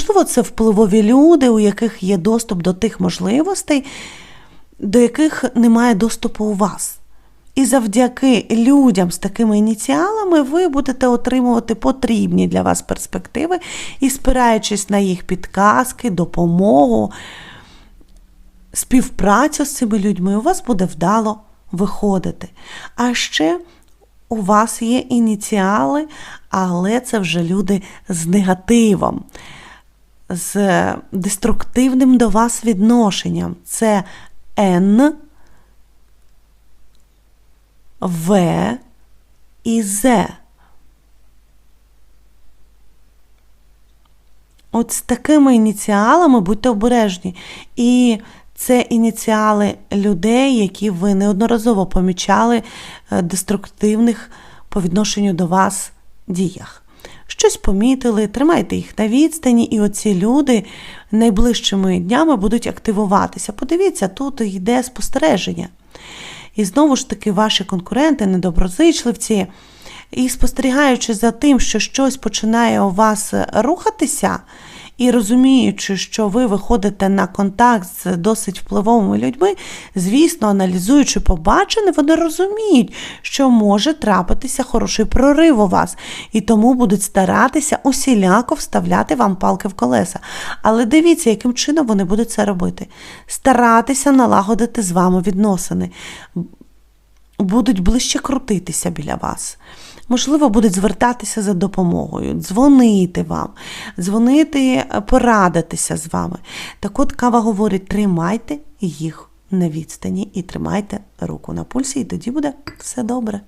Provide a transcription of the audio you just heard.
Можливо, це впливові люди, у яких є доступ до тих можливостей, до яких немає доступу у вас. І завдяки людям з такими ініціалами ви будете отримувати потрібні для вас перспективи і, спираючись на їх підказки, допомогу, співпрацю з цими людьми, у вас буде вдало виходити. А ще у вас є ініціали, але це вже люди з негативом, з деструктивним до вас відношенням. Це Н, В і З. От з такими ініціалами будьте обережні. І це ініціали людей, які ви неодноразово помічали е, деструктивних по відношенню до вас діях. Щось помітили, тримайте їх на відстані, і оці люди найближчими днями будуть активуватися. Подивіться, тут йде спостереження. І знову ж таки, ваші конкуренти, недоброзичливці, і спостерігаючи за тим, що щось починає у вас рухатися, і розуміючи, що ви виходите на контакт з досить впливовими людьми, звісно, аналізуючи побачене, вони розуміють, що може трапитися хороший прорив у вас, і тому будуть старатися усіляко вставляти вам палки в колеса. Але дивіться, яким чином вони будуть це робити. Старатися налагодити з вами відносини будуть ближче крутитися біля вас. Можливо, будуть звертатися за допомогою, дзвонити вам, дзвонити, порадитися з вами. Так от кава говорить: тримайте їх на відстані і тримайте руку на пульсі, і тоді буде все добре.